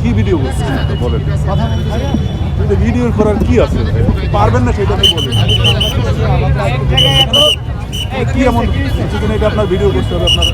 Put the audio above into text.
কি ভিডিও করছেন বলেন। ভিডিও করার কি আছে? পারবেন না সেটা বলেন। কি এমন কিছুদিন এটা আপনার ভিডিও করতে হবে আপনার।